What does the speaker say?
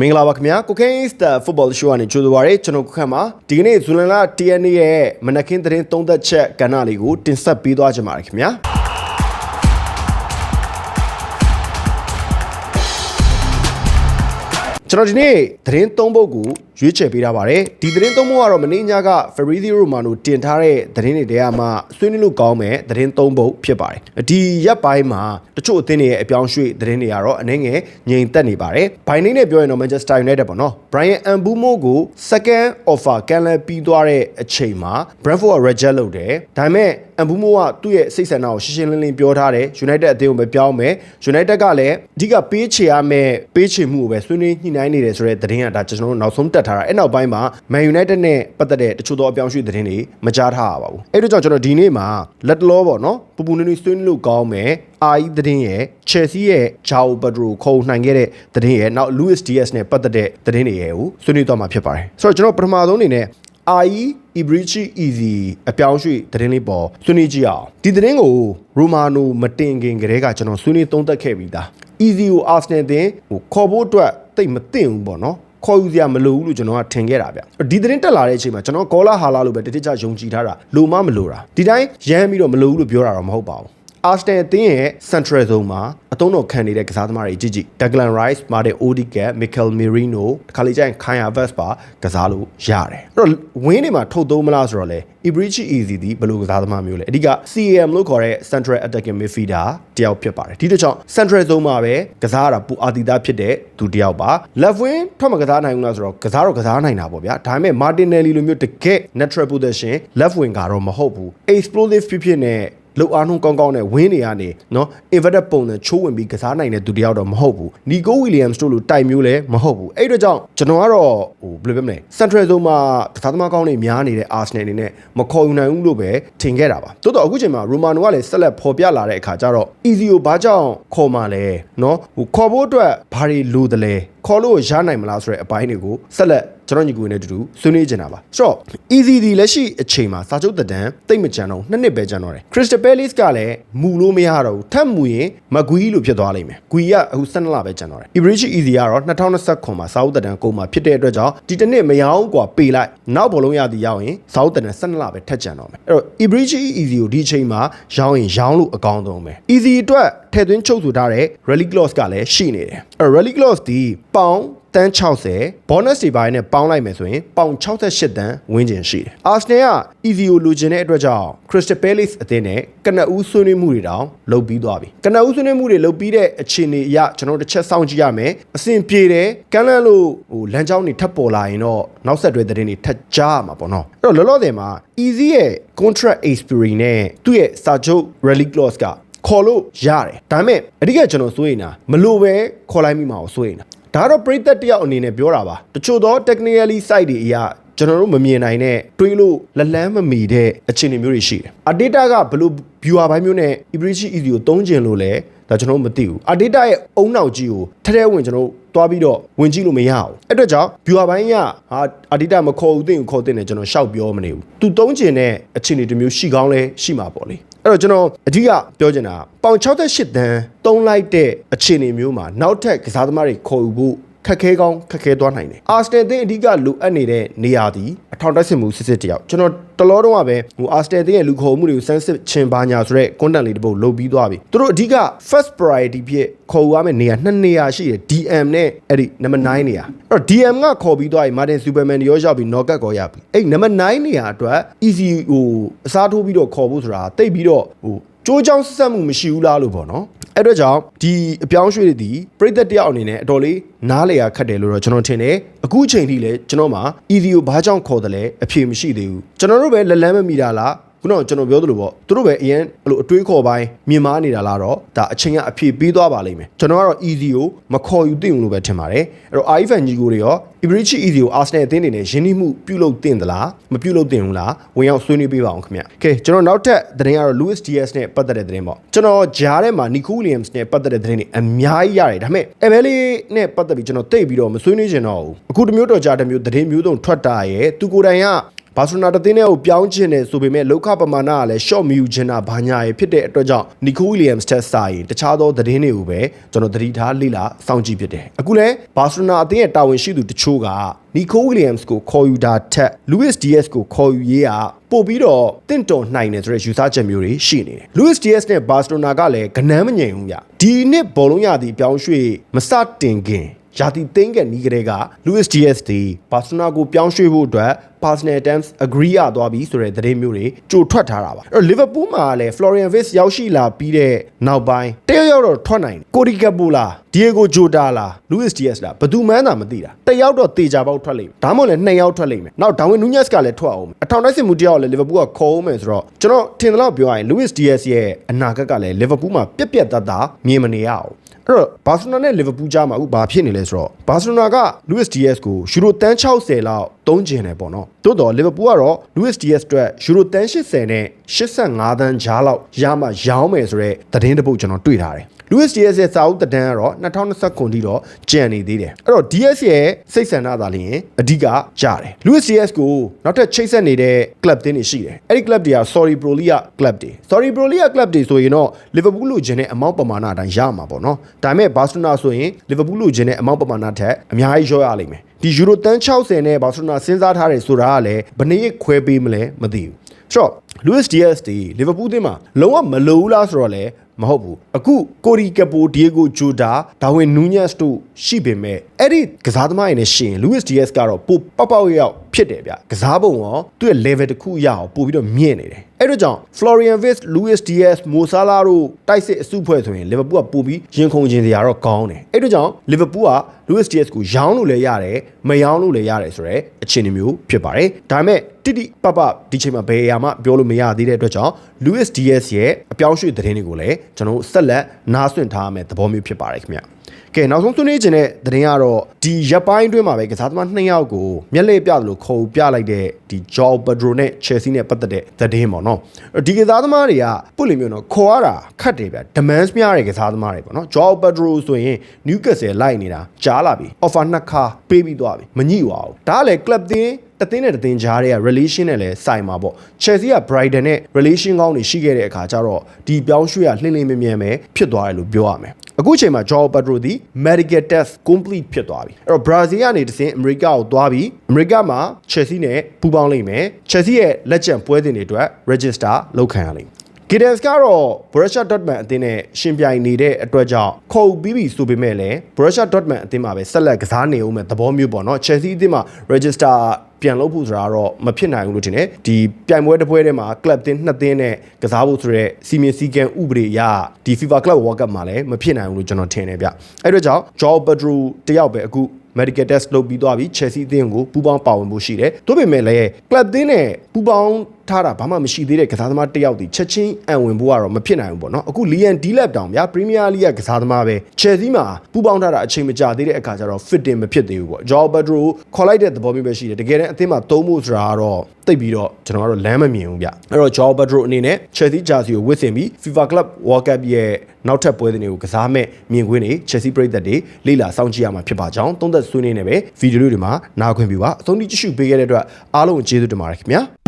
မင်္ဂလာပါခင်ဗျာကိုကင်းစတာဖုတ်ဘောရှုကနေကြိုဆိုပါရစေကျွန်တော်ကိုခန့်ပါဒီကနေ့ဇူလိုင်လ10ရက်နေ့ရဲ့မနက်ခင်းသတင်းသုံးသက်ချက်ကဏ္ဍလေးကိုတင်ဆက်ပေးသွားကြပါရစေခင်ဗျာ ကျွန်တော်ဒီနေ့သတင်းသုံးပုဒ်ကိုရွေးချယ်ပေးထားပါတယ်ဒီသတင်းသုံးပုဒ်ကတော့မနေ့ညက Fabrizio Romano တင်ထားတဲ့သတင်းတွေတဲကမှဆွေးနွေးလို့ကောင်းမဲ့သတင်းသုံးပုဒ်ဖြစ်ပါတယ်ဒီရက်ပိုင်းမှာတချို့အသင်းတွေရဲ့အပြောင်းရွှေ့သတင်းတွေကတော့အနေငယ်ငြိမ်သက်နေပါတယ်ဘိုင်နေနဲ့ပြောရင်တော့ Manchester United ပေါ့နော် Brian Mbumo ကို second offer ကန်လည်ပြီးသွားတဲ့အချိန်မှာ Brentford က reject လုပ်တယ်ဒါပေမဲ့ Mbumo ကသူ့ရဲ့စိတ်ဆန္ဒကိုရှင်းရှင်းလင်းလင်းပြောထားတယ် United အသင်းကိုပဲပြောင်းမယ် United ကလည်းအဓိကပေးချေရမယ့်ပေးချေမှုကိုပဲဆွေးနွေးညှိနှိုင်းနေတယ်ဆိုတဲ့သတင်းကဒါကျွန်တော်တို့နောက်ဆုံးတက်ထားတာအဲ့နောက်ပိုင်းမှာ Man United နဲ့ပတ်သက်တဲ့တချို့သောအပြောင်းအရွှေ့သတင်းတွေမကြားထားရပါဘူးအဲ့တို့ကြောင့်ကျွန်တော်ဒီနေ့မှာလက်တလောပေါ့နော်ပူပူနွေးနွေးဆွေးနွေးလို့ကောင်းမယ်အာအီသတင်းရဲ့ Chelsea ရဲ့ Joao Pedro ခုံနိုင်ခဲ့တဲ့သတင်းရဲ့နောက် Luis Diaz နဲ့ပတ်သက်တဲ့သတင်းတွေရဲ့ကိုဆွေးနွေးသွားမှာဖြစ်ပါတယ်ဆိုတော့ကျွန်တော်ပထမဆုံးအနေနဲ့ IE Ibrichi Easy အပြောင်းရွှေ့သတင်းလေးပေါ်ဆွေးနွေးကြည့်အောင်ဒီသတင်းကို Romano မတင်ခင်ကတည်းကကျွန်တော်ဆွေးနွေးသုံးသပ်ခဲ့ပြီးသား Easy ကို Arsenal တင်ဟိုခေါ်ဖို့အတွက်တိတ်မတင်ဘူးပေါ့နော်ခေါ်ယူစရာမလိုဘူးလို့ကျွန်တော်ကထင်ခဲ့တာဗျဒီသတင်းတက်လာတဲ့အချိန်မှာကျွန်တော်ကောလာဟာလာလို့ပဲတတိကျယုံကြည်ထားတာလိုမမလိုတာဒီတိုင်းရမ်းပြီးတော့မလိုဘူးလို့ပြောတာတော့မဟုတ်ပါဘူး အာစတန်အသင်းရဲ့ Central Zone မှာအသုံးတော်ခံနေတဲ့ကစားသမားတွေကြည့်ကြည့် Declan Rice, Martin Odegaard, Mikel Merino တခါလေကျရင် Kaya Havertz ပါကစားလို့ရတယ်အဲ့တော့ဝင်းတွေမှာထုတ်သုံးမလားဆိုတော့လေ Ibrichi Easy ဒီဘယ်လိုကစားသမားမျိုးလဲအဓိက CAM လို့ခေါ်တဲ့ Central Attacking Midfielder တယောက်ဖြစ်ပါတယ်ဒီတစ်ကြောင့် Central Zone မှာပဲကစားရတာပူအာတီတာဖြစ်တဲ့သူတယောက်ပါ Left wing ထွက်မကစားနိုင်ဘူးလားဆိုတော့ကစားတော့ကစားနိုင်တာပေါ့ဗျာဒါပေမဲ့ Martinelli လိုမျိုးတကယ် natural position left wing ကတော့မဟုတ်ဘူး explosive ဖြစ်ဖြစ်နဲ့ လောက်အားနှုန်းကောင်းကောင်းနဲ့ဝင်းနေရနေနော် inverted ပုံနဲ့ချိုးဝင်ပြီးကစားနိုင်တဲ့သူတယောက်တော့မဟုတ်ဘူးနီကိုဝီလီယမ်စ်တို့လိုတိုက်မျိုးလည်းမဟုတ်ဘူးအဲ့တော့ကြောင့်ကျွန်တော်ကတော့ဟိုဘယ်လိုပြောမလဲ central zone မှာကစားသမားကောင်းတွေများနေတဲ့ Arsenal အနေနဲ့မခေါ်ယူနိုင်ဘူးလို့ပဲထင်ခဲ့တာပါတိုးတော့အခုချိန်မှာ Romano ကလည်းဆက်လက်ဖော်ပြလာတဲ့အခါကျတော့ easy ကိုဘာကြောင့်ခေါ်မှလဲနော်ဟိုခေါ်ဖို့အတွက်ဘာတွေလိုတယ်လဲခေါ်လို့ရနိုင်မလားဆိုတဲ့အပိုင်းတွေကိုဆက်လက် ကျွန်တော်ညီကိုနဲ့တူတူဆွေးနွေးကြတာပါဆိုတော့ easy ဒီလက်ရှိအချိန်မှာစာချုပ်သက်တမ်းတိတ်မကြံတော့နှစ်နှစ်ပဲကြံတော့တယ် Crystal Palace ကလည်းမူလို့မရတော့ဘူးထပ်မူရင်မကွီလို့ဖြစ်သွားလိမ့်မယ်ကွီကအခု12လပဲကြံတော့တယ် Ibrahim Easy ကတော့2029မှာစာချုပ်သက်တမ်းကုန်မှာဖြစ်တဲ့အတွက်ကြောင့်ဒီတစ်နှစ်မရောกว่าပေလိုက်နောက်ဘောလုံးရသည်ရောက်ရင်စာချုပ်သက်တမ်း12လပဲထပ်ကြံတော့မယ်အဲ့တော့ Ibrahim Easy ကိုဒီအချိန်မှာရောင်းရင်ရောင်းလို့အကောင်းဆုံးပဲ Easy အတွက်ထည့်သွင်းချုပ်ဆိုထားတဲ့ rally clause ကလည်းရှိနေတယ်အဲ့ rally clause ဒီပေါင် တန်း60 bonus တွေပိုင်းနဲ့ပေါင်းလိုက်မယ်ဆိုရင်ပေါင်68တန်းဝန်းကျင်ရှိတယ်။ Arsenal က EVO လိုချင်တဲ့အတွက်ကြောင့် Crystal Palace အသင်းနဲ့ကနအူးဆွေးနွေးမှုတွေတောင်လုပ်ပြီးသွားပြီ။ကနအူးဆွေးနွေးမှုတွေလုပ်ပြီးတဲ့အခြေအနေအရကျွန်တော်တို့တစ်ချက်စောင့်ကြည့်ရမယ်။အဆင်ပြေတယ်။ကမ်းလှမ်းလို့ဟိုလမ်းကြောင်းတွေထပ်ပေါ်လာရင်တော့နောက်ဆက်တွဲသတင်းတွေထပ်ကြားရမှာပေါ့နော်။အဲ့တော့လောလောဆယ်မှာ Easy ရဲ့ contract expiry နဲ့သူ့ရဲ့စာချုပ် rally clause ကခေါ်လို့ရတယ်ဒါပေမဲ့အဓိကကျွန်တော်စိုးရင်တာမလို့ပဲခေါ်လိုက်မိမှာကိုစိုးရင်တာ ဒါကတော့ပရိသတ်တယောက်အနေနဲ့ပြောတာပါတချို့သော technically site တွေအရာကျွန်တော်တို့မမြင်နိုင်တဲ့တွေးလို့လက်လန်းမမီတဲ့အခြေအနေမျိုးတွေရှိတယ်။ Adata ကဘယ်လို viewer ဘိုင်းမျိုးနဲ့ Ibrichi Easy ကိုတုံးကျင်လို့လဲဒါကျွန်တော်တို့မသိဘူး။ Adata ရဲ့အုံနောက်ကြီးကိုထဲထဲဝင်ကျွန်တော်တို့တွားပြီးတော့ဝင်ကြည့်လို့မရအောင်အဲ့အတွက်ကြောင့် viewer ဘိုင်းကဟာအဒီတာမခေါ်ဦးသိရင်ခေါ်တဲ့နဲ့ကျွန်တော်ရှောက်ပြောမနေဘူးသူတုံးကျင်တဲ့အခြေအနေတစ်မျိုးရှိကောင်းလဲရှိမှာပေါ့လေ အဲ့တော့ကျွန်တော်အဓိကပြောချင်တာပေါင်68တန်းတုံးလိုက်တဲ့အခြေအနေမျိုးမှာနောက်ထပ်ကစားသမားတွေခေါ်ယူဖို့ ခက်ခဲကောင်းခက်ခဲသွားနိုင်တယ်အာစတယ်တင်းအဓိကလိုအပ်နေတဲ့နေရာဒီအထောက်တက်စင်မှုစစ်စစ်တယောက်ကျွန်တော်တလောတော့ကပဲဟိုအာစတယ်တင်းရဲ့လူခေါ်မှုတွေကိုစမ်းစစ်ချင်ပါညာဆိုတဲ့ content လေးတစ်ပုဒ်လုပ်ပြီးသွားပြီသူတို့အဓိက first priority ဖြစ်ခေါ်ယူရမယ့်နေရာနှစ်နေရာရှိတယ် DM နဲ့အဲ့ဒီ number 9နေရာအဲ့တော့ DM ကခေါ်ပြီးသွားပြီ Martin Superman ရောရောက်ပြီး knock out ကောရပြီအဲ့ number 9နေရာအတွက် easy ဟိုအစားထိုးပြီးတော့ခေါ်ဖို့ဆိုတာတိတ်ပြီးတော့ဟို ကြိုးကြောင်းဆက်ဆက်မှုမရှိဘူးလားလို့ပေါ့နော်အဲ့တော့ကြောင့်ဒီအပြောင်းရွှေ့တွေဒီပြည်သက်တယောက်အနေနဲ့အတော်လေးနားလေရခတ်တယ်လို့တော့ကျွန်တော်ထင်တယ်အခုအချိန်ထိလည်းကျွန်တော်မှာ EVO ကိုဘာကြောင့်ခေါ်တယ်လဲအဖြေမရှိသေးဘူးကျွန်တော်တို့ပဲလက်လန်းမမိတာလား ခုနကကျွန်တော်ပြောသလိုပေါ့သူတို့ပဲအရင်အဲ့လိုအတွေးခေါ်ပိုင်းမြင်မာနေတာလားတော့ဒါအချိန်ကအဖြေပေးသွားပါလိမ့်မယ်ကျွန်တော်ကတော့ easy ကိုမခေါ်ယူသင့်ဘူးလို့ပဲထင်ပါတယ်အဲ့တော့ iPhone ကြီးကိုတွေရော Ibrichi easy ကို Arsenal အသင်းတွေနဲ့ရင်းနှီးမှုပြုလုပ်သင့်သလားမပြုလုပ်သင့်ဘူးလားဝင်ရောက်ဆွေးနွေးပေးပါအောင်ခင်ဗျ။ Okay ကျွန်တော်နောက်ထပ်သတင်းကတော့ Luis Diaz နဲ့ပတ်သက်တဲ့သတင်းပေါ့ကျွန်တော်ဂျားထဲမှာ Nico Williams နဲ့ပတ်သက်တဲ့သတင်းတွေအများကြီးရတယ်ဒါပေမဲ့ Emily နဲ့ပတ်သက်ပြီးကျွန်တော်တိတ်ပြီးတော့မဆွေးနွေးချင်တော့ဘူးအခုတမျိုးတော့ကြာတမျိုးသတင်းမျိုးစုံထွက်တာရဲ့သူကိုယ်တိုင်က ဘာစီလိုနာတသင်းနဲ့ကိုပြောင်းချင်တယ်ဆိုပေမဲ့လောက်ခပမာဏကလည်း short မယူချင်တာဘာညာရေးဖြစ်တဲ့အတွက်ကြောင့် Nico Williams တက်စာရင်တခြားသောသတင်းတွေကိုပဲကျွန်တော်သတိထားလေ့လာစောင့်ကြည့်ဖြစ်တယ်အခုလဲဘာစီလိုနာအသင်းရဲ့တာဝန်ရှိသူတချို့က Nico Williams ကိုခေါ်ယူတာထက် Luis Diaz ကိုခေါ်ယူရေးကပို့ပြီးတော့တင့်တော်နိုင်တယ်ဆိုတဲ့ယူဆချက်မျိုးတွေရှိနေတယ်။ Luis Diaz နဲ့ Barcelona ကလည်းကနမ်းမငြိမ်ဘူးဗျ။ဒီနှစ်ဘောလုံးရသည်ပြောင်းရွှေ့မစတင်ခင်ရာသီသိန်းကနီးကလေးက Luis Diaz ဒီဘာစီလိုနာကိုပြောင်းရွှေ့ဖို့အတွက် personal terms agree ရသွားပြီဆိုတဲ့သတင်းမျိုးတွေကြိုထွက်ထားတာပါအဲ့တော့ Liverpool မှာလည်း Florian Wirtz ရောက်ရှိလာပြီးတဲ့နောက်ပိုင်းတယောက်ယောက်တော့ထွက်နိုင်တယ်ကိုရီကပူလာ Diego Jota လာ Luis Diaz လာဘယ်သူမှန်းသာမသိတာတယောက်တော့တေချာပေါက်ထွက်လိမ့်မယ်ဒါမှမဟုတ်လည်းနှစ်ယောက်ထွက်လိမ့်မယ်နောက် Darwin Nunez ကလည်းထွက်အောင်မယ်အထောင်တိုက်စစ်မှုတယောက်လည်း Liverpool ကခေါ်အောင်မယ်ဆိုတော့ကျွန်တော်ထင်တယ်လို့ပြောရရင် Luis Diaz ရဲ့အနာဂတ်ကလည်း Liverpool မှာပြက်ပြက်သားသားမြင်မနေရအောင်အဲ့တော့ဘာစီလိုနာနဲ့လီဗာပူးကြားမှာအခုဘာဖြစ်နေလဲဆိုတော့ဘာစီလိုနာက Luis Diaz ကိုယူရိုတန်း60လောက်သုံးကျင်တယ်ပေါ့နော်တိုးတော့လီဗာပူးကတော့ Luis Diaz အတွက်ယူရိုတန်း80နဲ့85တန်းကြားလောက်ရမှရောင်းမယ်ဆိုတော့သတင်းတစ်ပုဒ်ကျွန်တော်တွေ့ထားတယ် Luis Diaz ရဲ့စာအုပ်တန်းကတော့2020ခုနှစ်ထိတော့ကျန်နေသေးတယ်အဲ့တော့ Diaz ရဲ့စိတ်ဆန္ဒသာလျှင်အဓိကကြားတယ် Luis Diaz ကိုနောက်ထပ်ချိတ်ဆက်နေတဲ့ club တင်းတွေရှိတယ်အဲ့ဒီ club တွေက Sorry Prolia club တွေ Sorry Prolia club တွေဆိုရင်တော့ Liverpool လိုချင်တဲ့အမောက်ပမာဏအတိုင်းရမှာပေါ့နော်ဒါပေမဲ့ Barcelona ဆိုရင် Liverpool လိုချင်တဲ့အမောက်ပမာဏထက်အများကြီးရောရလိမ့်မယ် ဒီယူရိုတန်း60နဲ့ Barcelona စဉ်းစားထားတယ်ဆိုတာကလည်းဘယ်နည်းခွဲပေးမလဲမသိဘူးဆိုတော့ Luis Diaz ဒီ Liverpool တင်းမှာလုံးဝမလိုဘူးလားဆိုတော့လေမဟုတ်ဘူးအခုကိုရီကပိုဒီယေဂိုဂျိုတာဒါဝင်နူးညက်စ်တို့ရှိပေမဲ့အဲ့ဒီကစားသမားတွေနဲ့ရှင် Luis Diaz ကတော့ပိုပေါက်ပေါက်ရောက်ဖြစ်တယ်ဗျကစားပုံရောသူ့ရဲ့ level တစ်ခုရအောင်ပို့ပြီးတော့မြင့်နေတယ်အဲ့တော့ကြောင့် Florian Wirtz Luis Diaz Mo Salah တို့တိုက်စစ်အစုဖွဲ့ဆိုရင် Liverpool ကပို့ပြီးရင်ခုန်ခြင်းစရာတော့ကောင်းတယ်အဲ့တော့ကြောင့် Liverpool က Luis Diaz ကိုရောင်းလို့လည်းရတယ်မရောင်းလို့လည်းရတယ်ဆိုတော့အခြေအနေမျိုးဖြစ်ပါတယ်ဒါပေမဲ့တိတိပပဒီချိန်မှာဘယ်အရာမှပြောလို့မရသေးတဲ့အတွက်ကြောင့် Luis Diaz ရဲ့အပြောင်းရွှေ့သတင်းတွေကိုလည်းကျွန်တော်တို့ဆက်လက်နားဆွင့်ထားရမယ့်သဘောမျိုးဖြစ်ပါတယ်ခင်ဗျ ကဲနောက်ဆုံးဆွေးနွေးခြင်းတဲ့သတင်းကတော့ဒီရက်ပိုင်းအတွင်းမှာပဲကစားသမား2ယောက်ကိုမျက်လှည့်ပြသလိုခေါ်ပြလိုက်တဲ့ဒီ Joao Pedro နဲ့ Chelsea နဲ့ပတ်သက်တဲ့သတင်းပေါ့နော်ဒီကစားသမားတွေကပုတ်လိမျိုးနော်ခေါ်ရတာခတ်တယ်ဗျ demands များတဲ့ကစားသမားတွေပေါ့နော် Joao Pedro ဆိုရင် Newcastle လိုက်နေတာကြားလာပြီ offer နှစ်ခါပေးပြီးသွားပြီမညှိပါဘူးဒါကလည်း club တင်းတသင်းနဲ့တသင်းကြားတွေက relation နဲ့လည်းဆိုင်မှာပေါ့ Chelsea က Brighton နဲ့ relation ကောင်းတွေရှိခဲ့တဲ့အခါကျတော့ဒီပြောင်းရွှေ့ရလှင်းလှင်းမြဲမြဲပဲဖြစ်သွားတယ်လို့ပြောရမယ် အခုချိန်မှာ Joao Pedro ဒီ medical test complete ဖြစ်သွားပြီအဲ့တော့ Brazil ကနေတဆင်းအမေရိကကိုသွားပြီးအမေရိကမှာ Chelsea နဲ့ပူးပေါင်းလိမ့်မယ် Chelsea ရဲ့လက်ကျန်ပွဲစဉ်တွေအတွက် register လုပ်ခံရလိမ့်မယ် Giddens ကတော့ Borussia Dortmund အသင်းနဲ့ရှင်ပြိုင်နေတဲ့အတွက်ကြောင့်ခေါ်ပြီးပြီဆိုပေမဲ့လည်း Borussia Dortmund အသင်းမှာပဲဆက်လက်ကစားနေဦးမယ်သဘောမျိုးပေါ့နော် Chelsea အသင်းမှာ register ပြန်လုပ်ဖို့ဆိုတာတော့မဖြစ်နိုင်ဘူးလို့ထင်တယ်ဒီပြိုင်ပွဲတစ်ပွဲထဲမှာ club တင်းနှစ်သင်းနဲ့ကစားဖို့ဆိုတဲ့စီမင်းစည်းကမ်းဥပဒေအရဒီ FIFA Club World Cup မှာလည်းမဖြစ်နိုင်ဘူးလို့ကျွန်တော်ထင်တယ်ဗျအဲ့တော့ကြောင့် Joao Pedro တယောက်ပဲအခု medical test လုပ်ပြီးသွားပြီ Chelsea အသင်းကိုပူးပေါင်းပါဝင်ဖို့ရှိတယ်။ဒါပေမဲ့လည်း club အသင်းနဲ့ပူးပေါင်းထားတာဘာမှမရှိသေးတဲ့ကစားသမားတစ်ယောက်ဒီချက်ချင်းအံဝင်ဖို့ကတော့မဖြစ်နိုင်ဘူးပေါ့နော်။အခု Liam Delap တောင်ဗျာ Premier League ကကစားသမားပဲ Chelsea မှာပူးပေါင်းထားတာအချိန်မကြာသေးတဲ့အခါကျတော့ fitting မဖြစ်သေးဘူးပေါ့။ Joao Pedro ခေါ်လိုက်တဲ့သဘောမျိုးပဲရှိတယ်။တကယ်တမ်းအသင်းမှာသုံးဖို့ဆိုတာကတော့တိတ်ပြီးတော့ကျွန်တော်ကတော့လမ်းမမြင်ဘူးဗျ။အဲ့တော့ Joao Pedro အနေနဲ့ Chelsea jersey ကိုဝတ်ဆင်ပြီး FIFA Club World Cup ရဲ့နောက်ထပ်ပွဲတွေကိုကစားမဲ့မြင်ကွင်းတွေ Chelsea ပရိသတ်တွေလေ့လာစောင့်ကြည့်ရမှာဖြစ်ပါကြောင်းသုံးသက်ဆွေးနွေးနေပဲဗီဒီယိုတွေမှာနားခွင့်ပြုပါအဆုံးထိကြည့်ရှုပေးခဲ့တဲ့အတွက်အားလုံးကျေးဇူးတင်ပါတယ်ခင်ဗျာ။